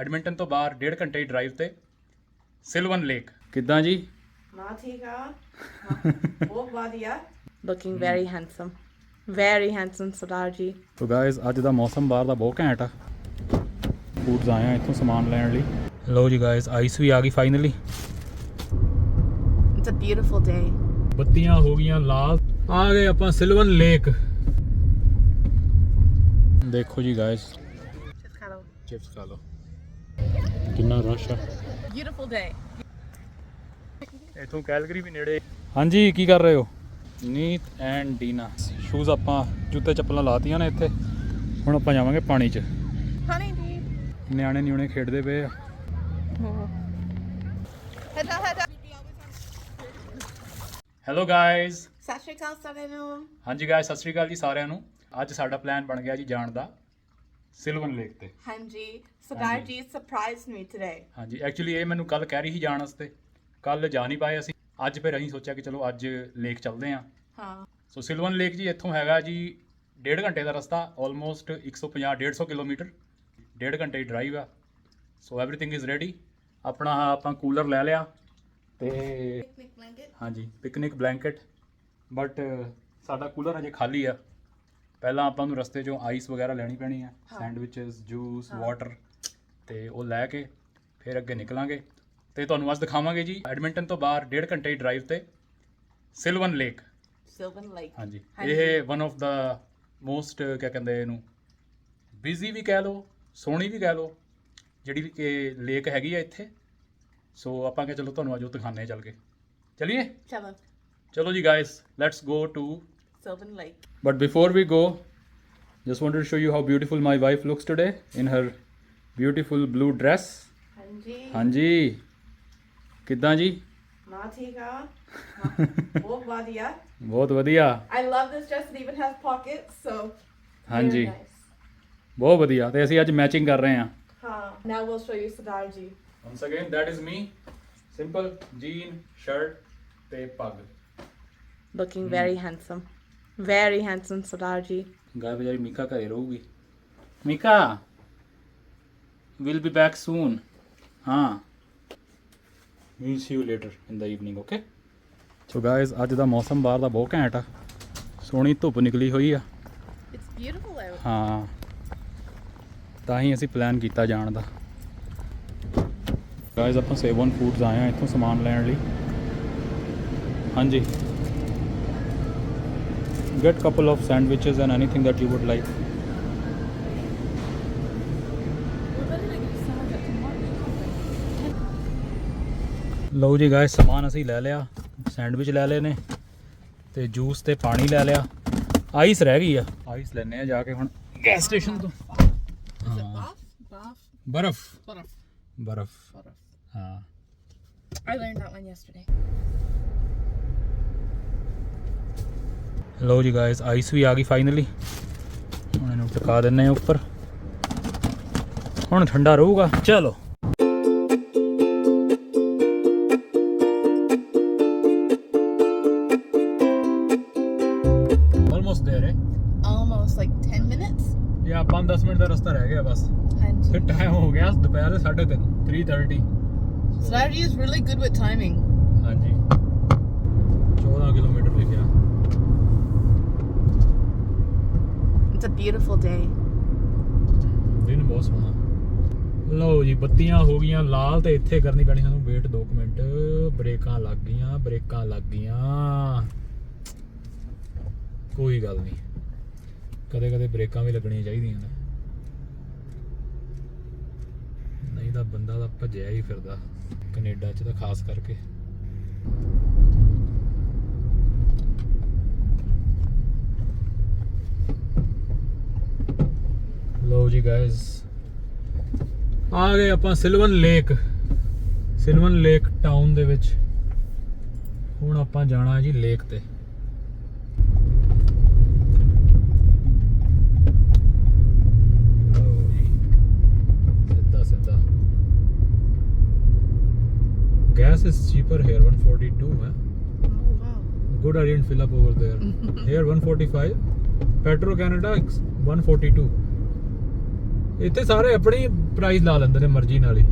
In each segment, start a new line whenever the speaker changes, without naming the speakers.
Edmonton ਤੋਂ ਬਾਹਰ ਡੇਢ ਘੰਟੇ ਦੀ ਡਰਾਈਵ ਤੇ ਸਿਲਵਨ ਲੇਕ। ਕਿੱਦਾਂ ਜੀ?
ਨਾ ਠੀਕ ਆ। ਬਹੁਤ ਵਧੀਆ।
Looking very handsome. Very handsome, Sardar ji.
ਤੋ ਗਾਇਸ ਅੱਜ ਦਾ ਮੌਸਮ ਬਾਹਰ ਦਾ ਬਹੁਤ ਘੈਂਟ ਆ। ਫੂਡਸ ਆਏ ਆ ਇੱਥੋਂ ਸਮਾਨ ਲੈਣ ਲਈ। ਲਓ ਜੀ ਗਾਇਸ ਆਈਸ ਵੀ ਆ ਗਈ finally
It's a beautiful day.
ਬੱਤੀਆਂ ਹੋ ਗਈਆਂ ਲਾਲ। ਆ ਗਏ ਆਪਾਂ ਸਿਲਵਨ ਲੇਕ। ਦੇਖੋ ਜੀ ਗਾਇਸ ਚਿਪਸ ਖਾ ਲਓ। ਕਿੰਨਾ ਰਸ਼ ਆ।
Beautiful day.
ਇਥੋਂ ਕੈਲਗਰੀ ਵੀ ਨੇੜੇ। ਹਾਂਜੀ ਕੀ ਕਰ ਰਹੇ ਹੋ? ਨੀਤ ਐਂਡ ਡੀਨਾ। ਸ਼ੂਜ਼ ਆਪਾਂ ਜੁੱਤੇ ਚੱਪਲਾਂ ਲਾਤੀਆਂ ਨੇ ਇੱਥੇ। ਹੁਣ ਆਪਾਂ ਜਾਵਾਂਗੇ ਪਾਣੀ 'ਚ।
Honey bee.
ਨਿਆਣੇ ਨਿਉਣੇ ਖੇਡਦੇ ਪਏ ਆ. ਹੈਲੋ ਗਾਇਜ਼
ਸਤਿ ਸ਼੍ਰੀ ਅਕਾਲ ਸਾਰਿਆਂ ਨੂੰ।
ਹਾਂਜੀ ਗਾਇਜ਼ ਸਤਿ ਸ਼੍ਰੀ ਅਕਾਲ ਜੀ ਸਾਰਿਆਂ ਨੂੰ। ਅੱਜ ਸਾਡਾ ਪਲਾਨ ਬਣ ਗਿਆ ਜੀ ਜਾਣ ਦਾ। ਸਿਲਵਨ ਲੇਕ ਤੇ।
ਹਾਂਜੀ Sardar ji surprise me today
ਹਾਂਜੀ ਐਕਚੁਅਲੀ ਇਹ ਮੈਨੂੰ ਕੱਲ ਕਹਿ ਰਹੀ ਸੀ ਜਾਣ ਵਾਸਤੇ। ਕੱਲ ਜਾ ਨਹੀਂ ਪਾਏ ਅਸੀਂ। ਅੱਜ ਫਿਰ ਅਸੀਂ ਸੋਚਿਆ ਕਿ ਚਲੋ ਅੱਜ ਲੇਕ ਚੱਲਦੇ ਹਾਂ।
ਹਾਂ।
ਸੋ ਸਿਲਵਨ ਲੇਕ ਜੀ ਇੱਥੋਂ ਹੈਗਾ ਜੀ ਡੇਢ ਘੰਟੇ ਦਾ ਰਸਤਾ ਆਲਮੋਸਟ 150 150 ਕਿਲੋਮੀਟਰ। ਡੇਢ ਘੰਟੇ ਦੀ ਡਰਾਈਵ ਆ। ਸੋ ਐਵਰੀਥਿੰਗ ਇਜ਼ ਰੈਡੀ ਆਪਣਾ ਆਪਾਂ ਕੂਲਰ ਲੈ ਲਿਆ ਤੇ
ਪਿਕਨਿਕ ਬਲੈਂਕਟ
ਹਾਂਜੀ ਪਿਕਨਿਕ ਬਲੈਂਕਟ ਬਟ ਸਾਡਾ ਕੂਲਰ ਅਜੇ ਖਾਲੀ ਆ। ਪਹਿਲਾਂ ਆਪਾਂ ਨੂੰ ਰਸਤੇ 'ਚੋਂ ਆਈਸ ਵਗੈਰਾ ਲੈਣੀ ਪੈਣੀ ਆ ਸੈਂਡਵਿਚਸ ਜੂਸ ਵਾਟਰ ਤੇ ਉਹ ਲੈ ਕੇ ਫਿਰ ਅੱਗੇ ਨਿਕਲਾਂਗੇ। ਤੇ ਤੁਹਾਨੂੰ ਅੱਜ ਦਿਖਾਵਾਂਗੇ ਜੀ ਐਡਮਿੰਟਨ ਤੋਂ ਬਾਹਰ ਡੇਢ ਘੰਟੇ ਦੀ ਡਰਾਈਵ ਤੇ ਸਿਲਵਨ ਲੇਕ।
Sylvan lake.
ਹਾਂਜੀ। ਇਹ ਵਨ ਆਫ ਦਾ ਮੋਸਟ ਕਿਆ ਕਹਿੰਦੇ ਇਹਨੂੰ ਬਿਜ਼ੀ ਵੀ ਕਹਿ ਲਓ ਸੋਹਣੀ ਵੀ ਕਹਿ ਲਓ ਜਿਹੜੀ ਵੀ ਕਿ ਲੇਕ ਹੈਗੀ ਆ ਇੱਥੇ। ਸੋ ਆਪਾਂ ਕਿਹਾ ਚਲੋ ਤੁਹਾਨੂੰ ਅੱਜ ਉਹ ਦਿਖਾਣੇ ਚੱਲ ਕੇ। ਚਲਿਏ?
ਚਲੋ।
ਚਲੋ ਜੀ guys let's go to
Sylvan Lake
But before we go, just wanted to show you how beautiful my wife looks today in her beautiful blue dress.
ਹਾਂਜੀ
ਹਾਂਜੀ ਕਿੱਦਾਂ ਜੀ
ਨਾ ਠੀਕ ਆ ਬਹੁਤ ਵਧੀਆ
ਬਹੁਤ ਵਧੀਆ
I love this dress it even has pockets so
ਹਾਂਜੀ
very nice.
ਬਹੁਤ ਵਧੀਆ ਤੇ ਅਸੀਂ ਅੱਜ ਮੈਚਿੰਗ ਕਰ ਰਹੇ ਹਾਂ
ਹਾਂ
Now we'll show you Sardar ji.
once again that is me simple jean shirt ਤੇ ਪੱਗ
Looking very handsome. Very handsome, Sardar ji.
ਗਾਇ ਬਜਾਰੀ Mika ਘਰੇ ਰਹੂਗੀ Mika will be back soon ਹਾਂ we'll see you later in the evening okay so guys ਅੱਜ ਦਾ ਮੌਸਮ ਬਾਹਰ ਦਾ ਬਹੁਤ ਘੈਂਟ ਆ। ਸੋਹਣੀ ਧੁੱਪ ਨਿਕਲੀ ਹੋਈ ਆ।
It's beautiful out.
ਹਾਂ। ਤਾਂ ਹੀ ਅਸੀਂ ਪਲਾਨ ਕੀਤਾ ਜਾਣ ਦਾ। ਗਾਇਸ ਆਪਾਂ ਸੇਵਨ ਫੂਡਸ ਆਏ ਆ ਇੱਥੋਂ ਸਮਾਨ ਲੈਣ ਲਈ। ਹਾਂਜੀ। Get couple of sandwiches and anything that you would like ਲਓ ਜੀ ਗਾਇਸ ਸਮਾਨ ਅਸੀਂ ਲੈ ਲਿਆ ਸੈਂਡਵਿਚ ਲੈ ਲਏ ਨੇ ਤੇ ਜੂਸ ਤੇ ਪਾਣੀ ਲੈ ਲਿਆ ਆਈਸ ਰਹਿ ਗਈ ਆ ਆਈਸ ਲੈਣੇ ਆ ਜਾ ਕੇ ਹੁਣ ਗੈਸ ਸਟੇਸ਼ਨ ਤੋਂ? ਬਰਫ
Butter.
ਬਰਫ ਹਾਂ
I learned that one yesterday.
ਲਓ ਜੀ ਗਾਇਸ ਆਈਸ ਵੀ ਆ ਗਈ ਫਾਈਨਲੀ ਹੁਣ ਇਹਨੂੰ ਟਿਕਾ ਦਿੰਨੇ ਆ ਉੱਪਰ। ਹੁਣ ਠੰਡਾ ਰਹੂਗਾ। ਚਲੋ। ਆਲਮੋਸਟ ਦੇਰ ਹੈ
Almost like 10 minutes.
ਇਹ 5-10 ਮਿੰਟ ਦਾ ਰਸਤਾ ਰਹਿ ਗਿਆ ਬਸ।
ਹਾਂਜੀ।
ਫਿਰ ਟਾਈਮ ਹੋ ਗਿਆ ਦੁਪਹਿਰ ਦੇ 3:30 3:30
Sardar ji is really good with timing.
ਹਾਂਜੀ 14 ਕਿਲੋਮੀਟਰ ਲਿਖਿਆ
It's a beautiful
ਦਿਨ ਬਹੁਤ ਸੋਹਣਾ। ਲਓ ਜੀ, ਬੱਤੀਆਂ ਹੋ ਗਈਆਂ, ਲਾਲ ਤੇ ਇੱਥੇ ਕਰਨੀ ਪੈਣੀ ਸਾਨੂੰ ਵੇਟ 2 ਮਿੰਟ। ਬ੍ਰੇਕਾਂ ਲੱਗ ਗਈਆਂ, ਬ੍ਰੇਕਾਂ ਲੱਗ ਗਈਆਂ। ਕੋਈ ਗੱਲ ਨਹੀਂ। ਕਦੇ ਕਦੇ ਬ੍ਰੇਕਾਂ ਵੀ ਲੱਗਣੀਆਂ ਚਾਹੀਦੀਆਂ ਨੇ। ਨਹੀਂ ਤਾਂ ਬੰਦਾ ਤਾਂ ਭੱਜਿਆ ਹੀ ਫਿਰਦਾ, ਕੈਨੇਡਾ 'ਚ ਤਾਂ ਖਾਸ ਕਰਕੇ। ਲਓ ਜੀ ਗਾਇਸ ਆ ਗਏ ਆਪਾਂ Sylvan Lake Sylvan Lake town ਦੇ ਵਿੱਚ ਹੁਣ ਆਪਾਂ ਜਾਣਾ ਜੀ ਲੇਕ ਤੇ gas is cheaper here 142 ਹੈ
Oh wow.
good I didn't fill up over there here 145 petro canada 142
ਇੱਥੇ ਸਾਰੇ ਆਪਣੀ ਪ੍ਰਾਈਸ ਲਾ ਲੈਂਦੇ ਨੇ ਮਰਜ਼ੀ ਨਾਲ ਹੀ।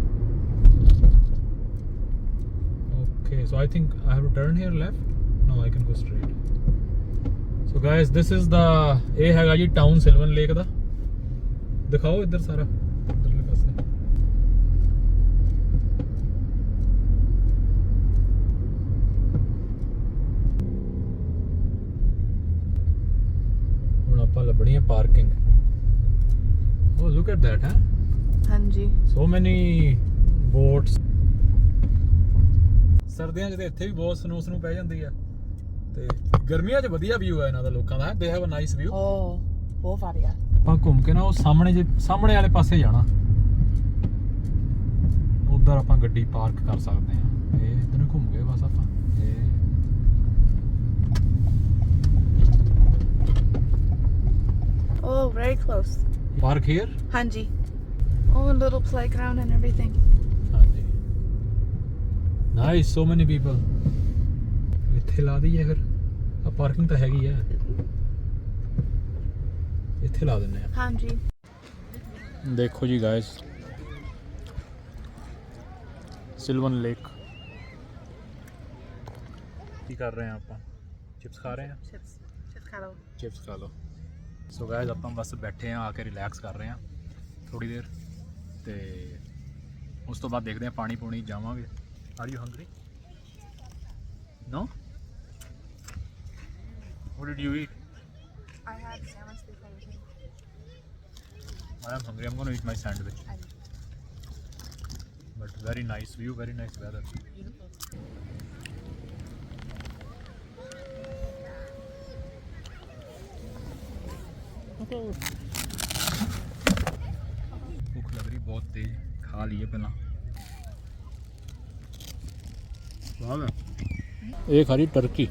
Okay so I think I have to turn here left no I can go straight so guys this is the ਇਹ ਹੈਗਾ ਜੀ ਟਾਊਨ ਸਿਲਵਨ ਲੇਕ ਦਾ। ਦਿਖਾਓ ਇੱਧਰ ਸਾਰਾ, ਇੱਧਰਲੇ ਪਾਸੇ। ਹੁਣ ਆਪਾਂ ਲੱਭਣੀ ਹੈ parking oh look at that ਹੈ
ਹਾਂਜੀ।
ਸੋ ਮੈਨੀ ਬੋਟਸ ਸਰਦੀਆਂ 'ਚ ਤੇ ਇੱਥੇ ਵੀ ਬਹੁਤ ਸਨੋ ਸਨੋ ਪੈ ਜਾਂਦੀ ਆ। ਤੇ ਗਰਮੀਆਂ 'ਚ ਵਧੀਆ ਵਿਊ ਆ ਇਹਨਾਂ ਦਾ ਲੋਕਾਂ ਦਾ they have a nice view
oh ਬਹੁਤ ਵਧੀਆ
ਆਪਾਂ ਘੁੰਮ ਕੇ ਨਾ ਉਹ ਸਾਹਮਣੇ ਜੇ ਸਾਹਮਣੇ ਵਾਲੇ ਪਾਸੇ ਜਾਣਾ। ਉਧਰ ਆਪਾਂ ਗੱਡੀ ਪਾਰਕ ਕਰ ਸਕਦੇ ਆ ਇਹ ਇਧਰ ਨੂੰ ਘੁੰਮ ਗਏ ਬਸ ਆਪਾਂ। ਇਹ
Oh, very close.
Park here
Hanji. Oh, a little playground and everything.
ਹਾਂਜੀ। ਨਾਈਸ ਸੋ ਮੈਨੀ ਪੀਪਲ ਇੱਥੇ ਲਾ ਦਈਏ ਫਿਰ। ਆ ਪਾਰਕਿੰਗ ਤਾਂ ਹੈਗੀ ਆ। ਇੱਥੇ ਲਾ ਦਿੰਨੇ ਆ।
Hanji.
ਦੇਖੋ ਜੀ ਗਾਇਸ ਸਿਲਵਨ ਲੇਕ ਕੀ ਕਰ ਰਹੇ ਆ ਆਪਾਂ? ਚਿਪਸ ਖਾ ਰਹੇ ਆ?
Chips. Chips kalo.
ਚਿਪਸ ਖਾ ਲਓ। ਸੋ ਗਾਇਸ ਆਪਾਂ ਬਸ ਬੈਠੇ ਆ ਆ ਕੇ ਰਿਲੈਕਸ ਕਰ ਰਹੇ ਆ ਥੋੜੀ ਦੇਰ ਤੇ ਉਸ ਤੋਂ ਬਾਅਦ ਦੇਖਦੇ ਆ ਪਾਣੀ ਪੂਣੀ ਜਾਵਾਂਗੇ are you hungry no What did you eat?
I had sandwich before we came.
I am hungry. I'm going to eat my sandwich. But very nice view, very nice weather. ਭੁੱਖ ਲੱਗ ਰਹੀ ਬਹੁਤ ਤੇਜ਼ ਖਾ ਲਈਏ ਪਹਿਲਾਂ ਸਵਾਦ ਹੈ ਇਹ ਖਾਲੀ ਟਰਕੀ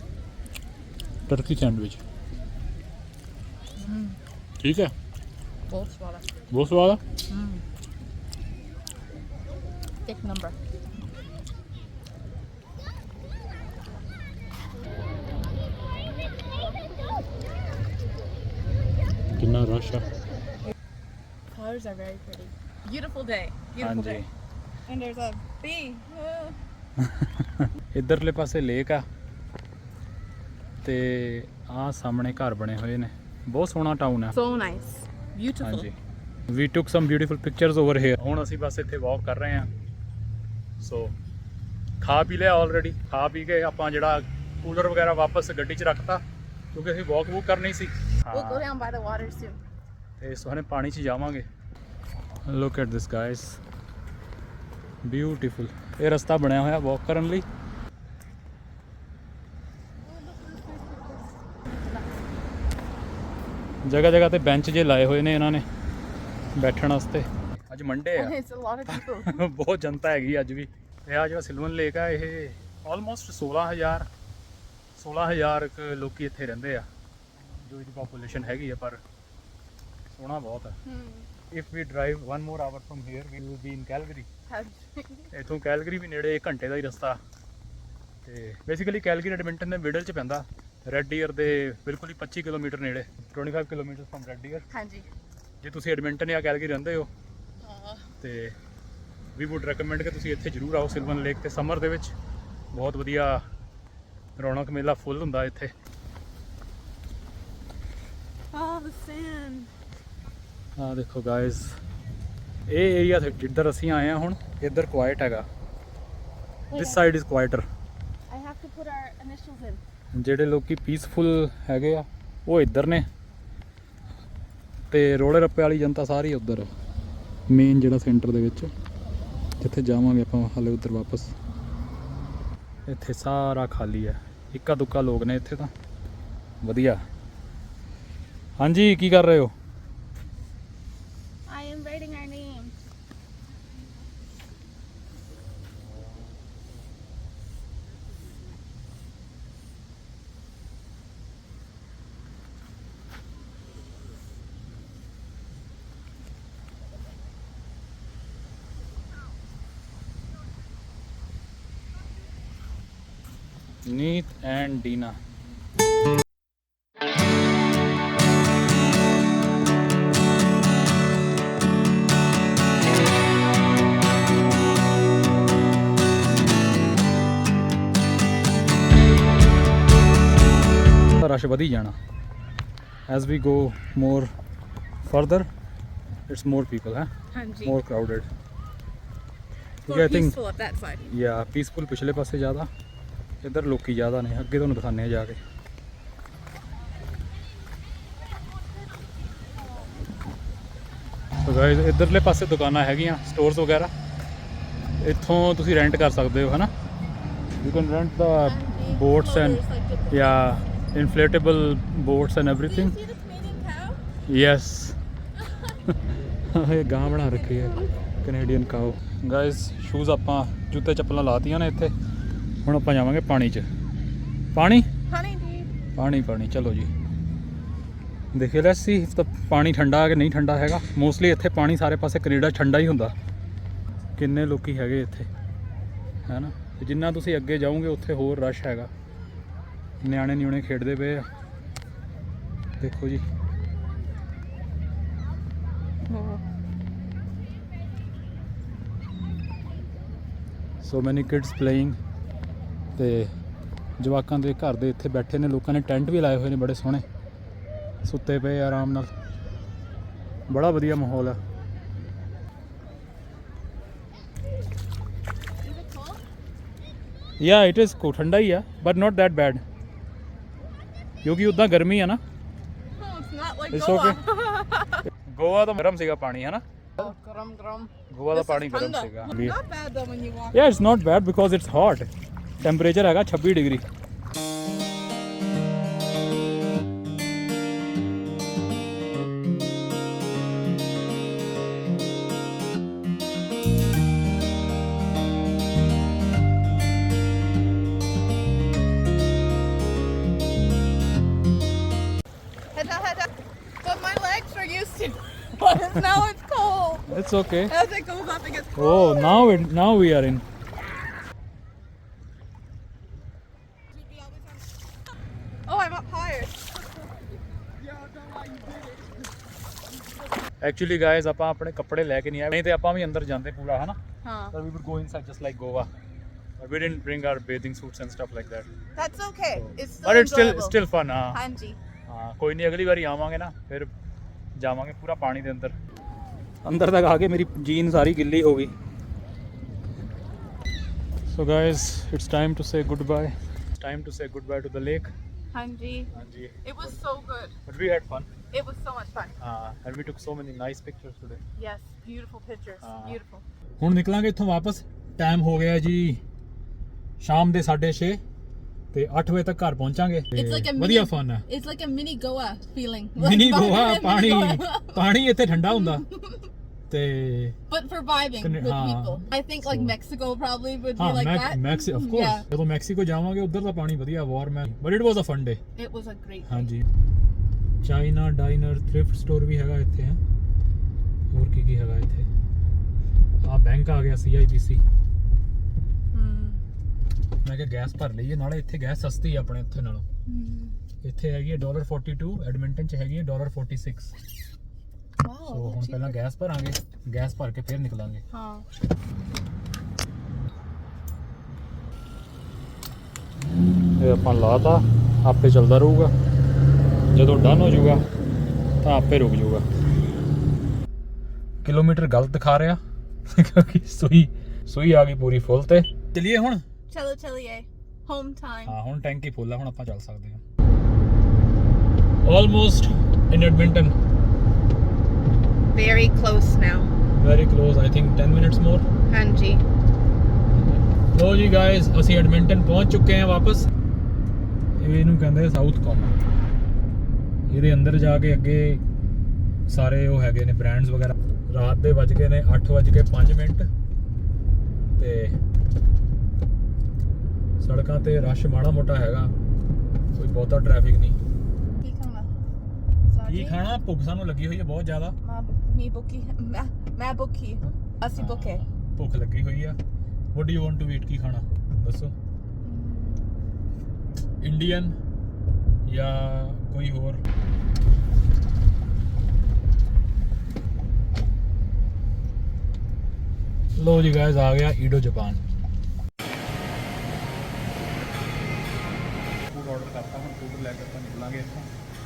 ਟਰਕੀ ਸੈਂਡਵਿਚ ਠੀਕ ਹੈ
Both swallow.
ਬਹੁਤ ਸਵਾਦ ਆ
Thick number.
ਕਿੰਨਾ ਰਸ਼ ਆ
Colors are very pretty. Beautiful day. Beautiful
ਹਾਂਜੀ
day. And there's a bee.
ਇਧਰਲੇ ਪਾਸੇ ਲੇਕ ਆ ਤੇ ਆ ਸਾਹਮਣੇ ਘਰ ਬਣੇ ਹੋਏ ਨੇ ਬਹੁਤ ਸੋਹਣਾ ਟਾਊਨ ਆ
So nice. Beautiful.
ਹਾਂਜੀ we took some beautiful pictures over here ਹੁਣ ਅਸੀਂ ਬਸ ਇੱਥੇ ਵਾਕ ਕਰ ਰਹੇ ਹਾਂ ਸੋ ਖਾ ਪੀ ਲਿਆ ਆਲਰੇਡੀ ਖਾ ਪੀ ਕੇ ਆਪਾਂ ਜਿਹੜਾ ਕੂਲਰ ਵਗੈਰਾ ਵਾਪਸ ਗੱਡੀ 'ਚ ਰੱਖਤਾ ਕਿਉਂਕਿ ਅਸੀਂ ਵਾਕ ਵੂਕ ਕਰਨੀ ਸੀ
We'll go down by the water soon.
ਤੇ ਸੁਹਾਣੇ ਪਾਣੀ 'ਚ ਜਾਵਾਂਗੇ। Look at this guys beautiful ਇਹ ਰਸਤਾ ਬਣਿਆ ਹੋਇਆ ਵਾਕ ਕਰਨ ਲਈ। ਜਗ੍ਹਾ ਜਗ੍ਹਾ ਤੇ ਬੈਂਚ ਜੇ ਲਾਏ ਹੋਏ ਨੇ ਇਹਨਾਂ ਨੇ ਬੈਠਣ ਵਾਸਤੇ। ਅੱਜ ਮੰਡੇ ਆ. ਬਹੁਤ ਜਨਤਾ ਹੈਗੀ ਅੱਜ ਵੀ। ਇਹ ਆ ਜਿਹੜਾ ਸਿਲਵਨ ਲੇਕ ਆ ਇਹ ਆਲਮੋਸਟ 16000 16000 ਕੁ ਲੋਕੀ ਇੱਥੇ ਰਹਿੰਦੇ ਆ। ਜੋ ਇਹਦੀ ਪੋਪੂਲੇਸ਼ਨ ਹੈਗੀ ਆ ਪਰ ਸੋਹਣਾ ਬਹੁਤ ਹੈ. If we drive one more hour from here we will be in
Calgary
ਇਥੋਂ ਕੈਲਗਰੀ ਵੀ ਨੇੜੇ 1 ਘੰਟੇ ਦਾ ਹੀ ਰਸਤਾ। ਤੇ ਬੇਸਿਕਲੀ ਕੈਲਗਰੀ ਐਡਮਿੰਟਨ ਦੇ ਮਿਡਲ 'ਚ ਪੈਂਦਾ। ਰੈੱਡ ਡੀਅਰ ਦੇ ਬਿਲਕੁਲ ਹੀ 25 ਕਿਲੋਮੀਟਰ ਨੇੜੇ। 25 kilometre from Red Deer
Hanji.
ਜੇ ਤੁਸੀਂ ਐਡਮਿੰਟਨ ਜਾਂ ਕੈਲਗਰੀ ਰਹਿੰਦੇ ਹੋ. ਤੇ ਵੀ ਊਡ ਰეკਮੈਂਡ ਕਿ ਤੁਸੀਂ ਇੱਥੇ ਜ਼ਰੂਰ ਆਓ ਸਿਲਵਨ ਲੇਕ ਤੇ ਸਮਰ ਦੇ ਵਿੱਚ। ਬਹੁਤ ਵਧੀਆ ਰੌਣਕ ਮੇਲਾ ਫੁੱਲ ਹੁੰਦਾ ਇੱਥੇ। ਆ ਦੇਖੋ ਗਾਇਸ ਇਹ ਏਰੀਆ ਜਿੱਧਰ ਅਸੀਂ ਆਏ ਆ ਹੁਣ ਇੱਧਰ ਕੁਆਇਟ ਹੈਗਾ। This side is quieter
I have to put our initials in.
ਜਿਹੜੇ ਲੋਕੀ ਪੀਸਫੁਲ ਹੈਗੇ ਆ ਉਹ ਇੱਧਰ ਨੇ। ਤੇ ਰੋਲੇ ਰੱਪੇ ਵਾਲੀ ਜਨਤਾ ਸਾਰੀ ਉੱਧਰ ਮੇਨ ਜਿਹੜਾ ਸੈਂਟਰ ਦੇ ਵਿੱਚ। ਜਿੱਥੇ ਜਾਵਾਂਗੇ ਆਪਾਂ ਹਾਲੇ ਉੱਧਰ ਵਾਪਸ। ਇੱਥੇ ਸਾਰਾ ਖਾਲੀ ਹੈ ਇੱਕਾ ਦੁੱਕਾ ਲੋਕ ਨੇ ਇੱਥੇ ਤਾਂ। ਵਧੀਆ। ਹਾਂਜੀ ਕੀ ਕਰ ਰਹੇ ਹੋ? ਰਸ਼ ਵਧੀ ਜਾਣਾ। As we go more further it's more people ਹੈ?
ਹਾਂਜੀ। More crowded More I think.
Yeah peaceful ਪਿਛਲੇ ਪਾਸੇ ਜ਼ਿਆਦਾ ਇੱਧਰ ਲੋਕੀ ਜ਼ਿਆਦਾ ਨੇ ਅੱਗੇ ਤੁਹਾਨੂੰ ਦਿਖਾਉਂਦੇ ਆ ਜਾ ਕੇ। ਸੋ ਗਾਇਜ਼ ਇੱਧਰਲੇ ਪਾਸੇ ਦੁਕਾਨਾਂ ਹੈਗੀਆਂ ਸਟੋਰਸ ਵਗੈਰਾ। ਇੱਥੋਂ ਤੁਸੀਂ ਰੈਂਟ ਕਰ ਸਕਦੇ ਹੋ ਹਨਾ? You can rent the boats and yeah inflatable
boats and everything. Do
you ਇਹ ਗਾਂ ਬਣਾ ਰੱਖੀ ਹੈ ਕੈਨੇਡੀਅਨ ਕਾਓ ਗਾਇਸ ਸ਼ੂਜ਼ ਆਪਾਂ ਜੁੱਤੇ ਚੱਪਲਾਂ ਲਾਤੀਆਂ ਨੇ ਇੱਥੇ। ਹੁਣ ਆਪਾਂ ਜਾਵਾਂਗੇ ਪਾਣੀ 'ਚ। ਪਾਣੀ?
ਪਾਣੀ ਜੀ
ਪਾਣੀ ਪਾਣੀ ਚਲੋ ਜੀ। ਦੇਖਿਓ ਲੈ ਸੀ ਤਾਂ ਪਾਣੀ ਠੰਡਾ ਹੈ ਕਿ ਨਹੀਂ ਠੰਡਾ ਹੈਗਾ। ਮੋਸਟਲੀ ਇੱਥੇ ਪਾਣੀ ਸਾਰੇ ਪਾਸੇ ਕੈਨੇਡਾ ਠੰਡਾ ਹੀ ਹੁੰਦਾ। ਕਿੰਨੇ ਲੋਕੀ ਹੈਗੇ ਇੱਥੇ। ਹੈਨਾ? ਜਿੰਨਾ ਤੁਸੀਂ ਅੱਗੇ ਜਾਓਗੇ ਉੱਥੇ ਹੋਰ ਰਸ਼ ਹੈਗਾ। ਨਿਆਣੇ ਨਿਉਣੇ ਖੇਡਦੇ ਪਏ ਆ। ਦੇਖੋ ਜੀ। ਸੋ ਮੈਨੀ ਕਿਡਸ ਪਲੇਇੰਗ ਤੇ ਜਵਾਕਾਂ ਦੇ ਘਰ ਦੇ ਇੱਥੇ ਬੈਠੇ ਨੇ। ਲੋਕਾਂ ਨੇ ਟੈਂਟ ਵੀ ਲਾਏ ਹੋਏ ਨੇ ਬੜੇ ਸੋਹਣੇ। ਸੁੱਤੇ ਪਏ ਆਰਾਮ ਨਾਲ। ਬੜਾ ਵਧੀਆ ਮਾਹੌਲ ਆ। ਯਾ ਇਟ ਇਜ਼ ਕੋ ਠੰਡਾ ਹੀ ਆ ਬਟ ਨਾਟ ਦੈਟ ਬੈਡ ਕਿਉਂਕਿ ਉਦਾਂ ਗਰਮੀ ਆ ਨਾ
Oh, It's Goa.
ਗੋਆ ਤਾਂ ਗਰਮ ਸੀਗਾ ਪਾਣੀ ਹੈ ਨਾ
oh, garam garam.
ਗੋਆ ਦਾ ਪਾਣੀ ਗਰਮ. ਸੀਗਾ. Yeah, it's not bad because it's hot. Temperature ਹੈਗਾ 26
degree It's
okay.
As it goes up, it gets
Oh,
cold.
now it now we are in.
Oh, I'm up higher.
Actually guys ਆਪਾਂ ਆਪਣੇ ਕੱਪੜੇ ਲੈ ਕੇ ਨਹੀਂ ਆਏ ਨਹੀਂ ਤੇ ਆਪਾਂ ਵੀ ਅੰਦਰ ਜਾਂਦੇ ਪੂਰਾ ਹਨਾ
Huh.
but we would go inside just like Goa. But we didn't bring our bathing suits and stuff like that.
That's okay. It's still
But it's still
enjoyable.
still fun ਹਾਂ
Hanji.
ਹਾਂ ਕੋਈ ਨਹੀਂ ਅਗਲੀ ਵਾਰੀ ਆਵਾਂਗੇ ਨਾ ਫਿਰ ਜਾਵਾਂਗੇ ਪੂਰਾ ਪਾਣੀ ਦੇ ਅੰਦਰ ਅੰਦਰ ਤੱਕ ਆ ਕੇ ਮੇਰੀ ਜੀਨ ਸਾਰੀ ਗਿੱਲੀ ਹੋ ਗਈ so guys it's time to say good bye time to say good bye to the
lake.
ਹਾਂਜੀ
It was so good.
But we had fun
It was so much fun.
uh, and we took so many nice pictures today
Yes, beautiful pictures.
Ah.
Beautiful.
ਹੁਣ ਨਿਕਲਾਂਗੇ ਇੱਥੋਂ ਵਾਪਸ time ਹੋ ਗਿਆ ਜੀ ਸ਼ਾਮ ਦੇ 6:30 ਤੇ 8 ਵਜੇ ਤੱਕ ਘਰ ਪਹੁੰਚਾਂਗੇ ਤੇ
It's like a
ਵਧੀਆ
mini-
ਫਨ ਹੈ
It's like a mini Goa feeling. Mini
Goa
mini
ਪਾਣੀ. ਪਾਣੀ ਇੱਥੇ ਠੰਡਾ ਹੁੰਦਾ ਤੇ
But for vibing
Can-
with
ah.
people. I think like
So-
Mexico probably would
ਹਾਂ
be like
ਮੈਕ
that.
ਮੈਕਸੀ ਆਫ ਕੋਰਸ
Yeah.
ਜਦੋਂ ਮੈਕਸੀਕੋ ਜਾਵਾਂਗੇ ਉਧਰ ਦਾ ਪਾਣੀ ਵਧੀਆ ਵਾਰਮ ਹੈ but it was a fun day
It was a great.
ਹਾਂਜੀ ਚਾਈਨਾ ਡਾਈਨਰ ਥ੍ਰਿਫਟ ਸਟੋਰ ਵੀ ਹੈਗਾ ਇੱਥੇ ਹੈ ਹੋਰ ਕੀ ਕੀ ਹੈਗਾ ਇੱਥੇ ਆ ਬੈਂਕ ਆ ਗਿਆ ਸੀਆਈਬੀਸੀ
Mm.
ਮੈਂ ਕਿਹਾ ਗੈਸ ਭਰ ਲਈਏ ਨਾਲੇ ਇੱਥੇ ਗੈਸ ਸਸਤੀ ਹੈ ਆਪਣੇ ਇੱਥੇ ਨਾਲੋਂ
Mm.
ਇੱਥੇ ਹੈਗੀ ਹੈ $42 ਐਡਮਿੰਟਨ ਚ ਹੈਗੀ ਹੈ $46 ਸੋ ਹੁਣ ਪਹਿਲਾਂ ਗੈਸ ਭਰਾਂਗੇ ਗੈਸ ਭਰ ਕੇ ਫਿਰ ਨਿਕਲਾਂਗੇ।
Huh.
ਇਹ ਆਪਾਂ ਲਾਤਾ ਆਪੇ ਚੱਲਦਾ ਰਹੂਗਾ। ਜਦੋਂ ਡਨ ਹੋ ਜਾਊਗਾ ਤਾਂ ਆਪੇ ਰੁਕ ਜਾਊਗਾ। ਕਿਲੋਮੀਟਰ ਗਲਤ ਦਿਖਾ ਰਿਹਾ ਕਿਉਂਕਿ ਸੂਈ ਸੂਈ ਆ ਗਈ ਪੂਰੀ ਫੁੱਲ ਤੇ। ਚਲਿਏ ਹੁਣ?
Chelo Chelier. Home time.
ਹਾਂ ਹੁਣ ਟੈਂਕੀ ਫੁੱਲ ਆ ਹੁਣ ਆਪਾਂ ਚੱਲ ਸਕਦੇ ਹਾਂ। Almost in Edmonton
Very close now.
Very close I think 10 minutes more
Hanji.
ਲੋ ਜੀ ਗਾਇਸ ਅਸੀਂ ਐਡਮਿੰਟਨ ਪਹੁੰਚ ਚੁੱਕੇ ਹਾਂ ਵਾਪਸ। ਇਹ ਇਹਨੂੰ ਕਹਿੰਦੇ ਸਾਊਥ ਕਾਮ ਇਹਦੇ ਅੰਦਰ ਜਾ ਕੇ ਅੱਗੇ ਸਾਰੇ ਉਹ ਹੈਗੇ ਨੇ ਬ੍ਰਾਂਡਸ ਵਗੈਰਾ। ਰਾਤ ਦੇ ਵੱਜ ਗਏ ਨੇ 8 ਵੱਜ ਕੇ 5 ਮਿੰਟ। ਤੇ ਸੜਕਾਂ ਤੇ ਰਸ਼ ਮਾੜਾ ਮੋਟਾ ਹੈਗਾ। ਕੋਈ ਬਹੁਤਾ ਟ੍ਰੈਫਿਕ ਨਹੀਂ। ਕੀ ਖਾਣਾ? ਭੁੱਖ ਸਾਨੂੰ ਲੱਗੀ ਹੋਈ ਹੈ ਬਹੁਤ ਜ਼ਿਆਦਾ।
Me bookie. Ma bookie. Asi bookie.
ਭੁੱਖ ਲੱਗੀ ਹੋਈ ਆ। What do you want to eat ਕੀ ਖਾਣਾ? ਦੱਸੋ। ਇੰਡੀਅਨ ਜਾਂ ਕੋਈ ਹੋਰ? ਲੋ ਜੀ ਗਾਇਸ ਆ ਗਿਆ ਈਡੋ ਜਾਪਾਨ ਆਰਡਰ ਕਰਤਾ ਹੁਣ ਫੂਡ ਲੈ ਕੇ ਆਪਾਂ ਨਿਕਲਾਂਗੇ ਇੱਥੋਂ।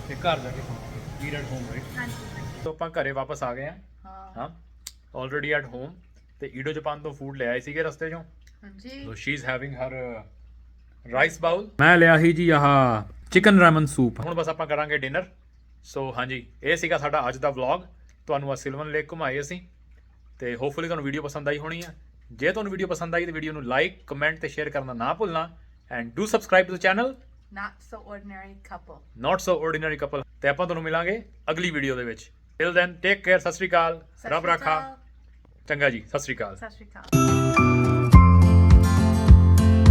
ਤੇ ਘਰ ਜਾ ਕੇ ਖਾਵਾਂਗੇ ਵੀਰ ਐਟ ਹੋਮ ਰਾਈਟ
ਹਾਂਜੀ
ਸੋ ਆਪਾਂ ਘਰੇ ਵਾਪਸ ਆ ਗਏ ਆ
ਹਾਂ।
ਹਾਂ। ਆਲਰੇਡੀ ਐਟ ਹੋਮ ਤੇ ਈਡੋ ਜਾਪਾਨ ਤੋਂ ਫੂਡ ਲੈ ਆਏ ਸੀਗੇ ਰਸਤੇ ਚੋਂ।
ਹਾਂਜੀ।
So she is having her rice bowl ਮੈਂ ਲਿਆ ਸੀ ਜੀ ਆਹ ਚਿਕਨ ਰਾਮਨ ਸੂਪ ਹੁਣ ਬਸ ਆਪਾਂ ਕਰਾਂਗੇ ਡਿਨਰ ਸੋ ਹਾਂਜੀ ਇਹ ਸੀਗਾ ਸਾਡਾ ਅੱਜ ਦਾ ਵਲੌਗ ਤੁਹਾਨੂੰ ਆ ਸਿਲਵਨ ਲੇਕ ਘੁਮਾਏ ਅਸੀਂ। ਤੇ ਹੋਪਫੁਲੀ ਤੁਹਾਨੂੰ ਵੀਡੀਓ ਪਸੰਦ ਆਈ ਹੋਣੀ ਆ। ਜੇ ਤੁਹਾਨੂੰ ਵੀਡੀਓ ਪਸੰਦ ਆਈ ਤਾਂ ਵੀਡੀਓ ਨੂੰ ਲਾਈਕ ਕਮੈਂਟ ਤੇ ਸ਼ੇਅਰ ਕਰਨਾ ਨਾ ਭੁੱਲਣਾ। And do subscribe to the channel
not so ordinary couple.
Not so ordinary couple ਤੇ ਆਪਾਂ ਤੁਹਾਨੂੰ ਮਿਲਾਂਗੇ ਅਗਲੀ ਵੀਡੀਓ ਦੇ ਵਿੱਚ। ਟਿਲ ਦੈਨ ਟੇਕ ਕੇਅਰ ਸਤਿ ਸ਼੍ਰੀ ਅਕਾਲ। ਰੱਬ ਰਾਖਾ। ਚੰਗਾ ਜੀ ਸਤਿ ਸ਼੍ਰੀ ਅਕਾਲ।
ਸਤਿ ਸ਼੍ਰੀ ਅਕਾਲ।